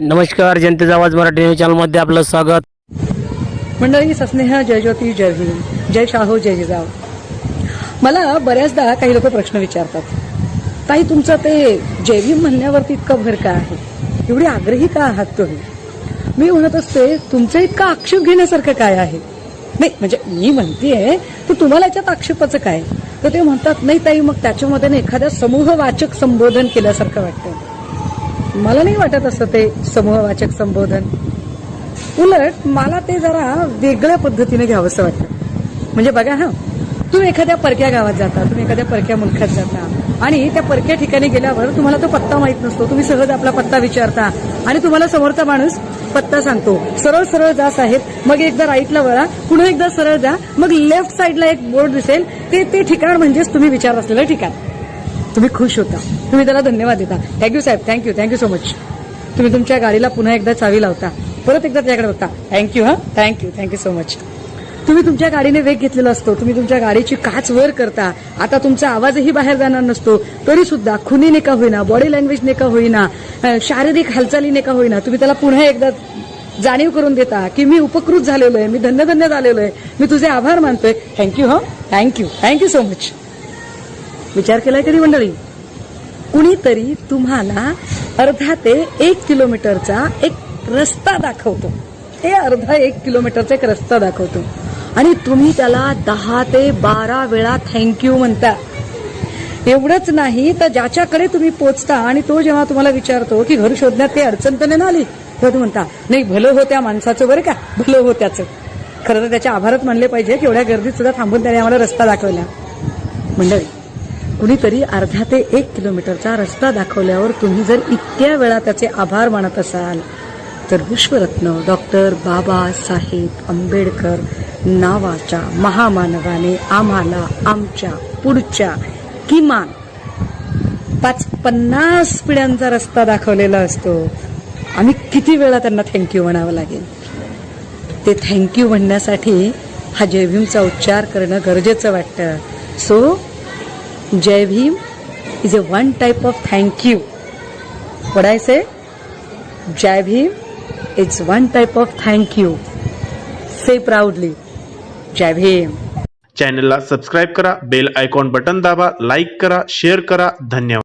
नमस्कार जनतेचा आवाज मराठी न्यूज चॅनलमध्ये आपलं स्वागत. मंडळी सस्नेहा जय ज्योती जय भीम. जय शाहो जय जिजाव मला बऱ्याचदा काही लोक प्रश्न विचारतात. ताई तुमचं ते जैविक म्हणण्यावरती इतकं भर का आहे? एवढी आग्रही का आहात तुम्ही? मी म्हणत असते तुमचं इतकं आक्षेप घेण्यासारखं काय आहे? नाही म्हणजे मी म्हणतेय तर तुम्हाला याच्यात आक्षेपाचं काय? तर ते म्हणतात नाही ताई मग त्याच्यामध्ये एखाद्या समूह समूहवाचक संबोधन केल्यासारखं वाटतं. मला नाही वाटत असं ते समूहवाचक संबोधन. उलट मला ते जरा वेगळ्या पद्धतीने घ्यावंसं वाटतं. म्हणजे बघा हा. तुम्ही एखाद्या परक्या गावात जाता तुम्ही एखाद्या परक्या मुलखात जाता आणि त्या परक्या ठिकाणी गेल्यावर तुम्हाला तो पत्ता माहीत नसतो. तुम्ही सहज आपला पत्ता विचारता आणि तुम्हाला समोरचा माणूस पत्ता सांगतो. सरळ सरळ जा साहेब. मग एकदा राईटला वळा. पुन्हा एकदा सरळ जा. मग लेफ्ट साईडला एक बोर्ड दिसेल. ते ते ठिकाण म्हणजेच तुम्ही विचार असलेलं ठिकाण. तुम्ही खुश होता. तुम्ही त्याला धन्यवाद देता. Thank you Saheb. Thank you thank you so much तुम्ही तुमच्या गाडीला पुन्हा एकदा चावी लावता. परत एकदा त्याकडे बघता. थँक्यू हा? थँक्यू थँक्यू सो मच तुम्ही तुमच्या गाडीने वेग घेतलेला असतो. तुम्ही तुमच्या गाडीची काच वर करता. आता तुमचा आवाजही बाहेर जाणार नसतो. तरी सुद्धा खुनीने का होईना बॉडी लँग्वेजने का होईना शारीरिक हालचालीने का होईना तुम्ही त्याला पुन्हा एकदा जाणीव करून देता की मी उपकृत झालेलो आहे मी धन्य धन्य झालेलो आहे मी तुझे आभार मानतोय. थँक्यू हा? Thank you thank you so much विचार केलाय कधी मंडळी? कुणीतरी तुम्हाला अर्धा ते एक किलोमीटरचा एक रस्ता दाखवतो. ते अर्धा एक किलोमीटरचा एक रस्ता दाखवतो. आणि तुम्ही त्याला दहा ते बारा वेळा थँक्यू म्हणता. एवढंच नाही तर ज्याच्याकडे तुम्ही पोचता आणि तो जेव्हा तुम्हाला विचारतो की घर शोधण्यात काही अडचण तर नाही ना आली? तेव्हा तू म्हणता नाही भलं हो त्या माणसाचं बरं का? भलं हो त्याचं. खरं तर त्याच्या आभारात मानले पाहिजे की एवढ्या गर्दीत सुद्धा थांबून त्याने आम्हाला रस्ता दाखवला. मंडळी कुणीतरी अर्धा ते एक किलोमीटरचा रस्ता दाखवल्यावर तुम्ही जर इतक्या वेळा त्याचे आभार मानत असाल तर विश्वरत्न डॉक्टर बाबासाहेब आंबेडकर नावाच्या महामानवाने आम्हाला आमच्या पुढच्या किमान पाच पन्नास पिढ्यांचा रस्ता दाखवलेला असतो. आम्ही किती वेळा त्यांना थँक्यू म्हणावं लागेल? ते थँक्यू म्हणण्यासाठी हा जयभीमचा उच्चार करणं गरजेचं वाटतं. So Jai Bhim is a one type of thank you word I say Jai Bhim is one type of thank you say proudly Jai Bhim. चॅनलला सबस्क्राईब करा बेल आयकॉन बटन दाबा लाईक करा शेअर करा धन्यवाद.